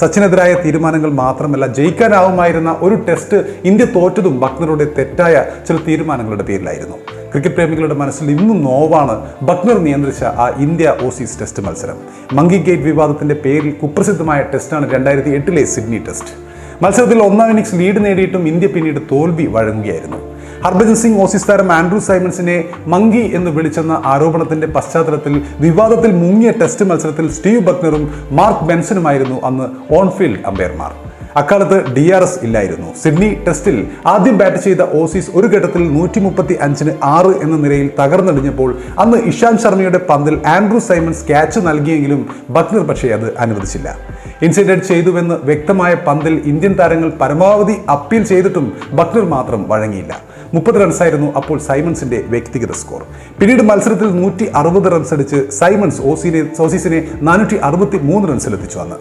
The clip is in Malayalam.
സച്ചിനെതിരായ തീരുമാനങ്ങൾ മാത്രമല്ല ജയിക്കാനാവുമായിരുന്ന ഒരു ടെസ്റ്റ് ഇന്ത്യ തോറ്റതും ബക്നറുടെ തെറ്റായ ചില തീരുമാനങ്ങളുടെ പേരിലായിരുന്നു. ക്രിക്കറ്റ് പ്രേമികളുടെ മനസ്സിൽ ഇന്നും നോവാണ് ബക്നർ നിയന്ത്രിച്ച ആ ഇന്ത്യ ഓസീസ് ടെസ്റ്റ് മത്സരം. മങ്കി ഗേറ്റ് വിവാദത്തിന്റെ പേരിൽ കുപ്രസിദ്ധമായ ടെസ്റ്റാണ് രണ്ടായിരത്തി എട്ടിലെ സിഡ്നി ടെസ്റ്റ് മത്സരത്തിൽ ഒന്നാം ഇന്നിംഗ്സ് ലീഡ് നേടിയിട്ടും ഇന്ത്യ പിന്നീട് തോൽവി വഴങ്ങുകയായിരുന്നു. ഹർഭജൻ സിംഗ് ഓസീസ് താരം ആൻഡ്രൂ സൈമൺസിനെ മങ്കി എന്ന് വിളിച്ചെന്ന ആരോപണത്തിന്റെ പശ്ചാത്തലത്തിൽ വിവാദത്തിൽ മുങ്ങിയ ടെസ്റ്റ് മത്സരത്തിൽ സ്റ്റീവ് ബക്നറും മാർക്ക് ബെൻസനുമായിരുന്നു അന്ന് ഓൺഫീൽഡ് അമ്പയർമാർ. അക്കാലത്ത് ഡി ആർ എസ് ഇല്ലായിരുന്നു. സിഡ്നി ടെസ്റ്റിൽ ആദ്യം ബാറ്റ് ചെയ്ത ഓസീസ് ഒരു ഘട്ടത്തിൽ നൂറ്റി മുപ്പത്തി അഞ്ചിന് ആറ് എന്ന നിലയിൽ തകർന്നടിഞ്ഞപ്പോൾ അന്ന് ഇഷാന്ത് ശർമ്മയുടെ പന്തിൽ ആൻഡ്രൂ സൈമൺസ് ക്യാച്ച് നൽകിയെങ്കിലും ബക്നർ പക്ഷേ അത് അനുവദിച്ചില്ല. ഇൻസിഡന്റ് ചെയ്തുവെന്ന് വ്യക്തമായ പന്തിൽ ഇന്ത്യൻ താരങ്ങൾ പരമാവധി അപ്പീൽ ചെയ്തിട്ടും ബക്നർ മാത്രം വഴങ്ങിയില്ല. മുപ്പത് റൺസായിരുന്നു അപ്പോൾ സൈമൺസിന്റെ വ്യക്തിഗത സ്കോർ. പിന്നീട് മത്സരത്തിൽ നൂറ്റി അറുപത് റൺസ് അടിച്ച് സൈമൺസ് ഓസീനെ ഓസീസിനെ നാനൂറ്റി അറുപത്തി മൂന്ന് റൺസിലെത്തിച്ചു അന്ന്.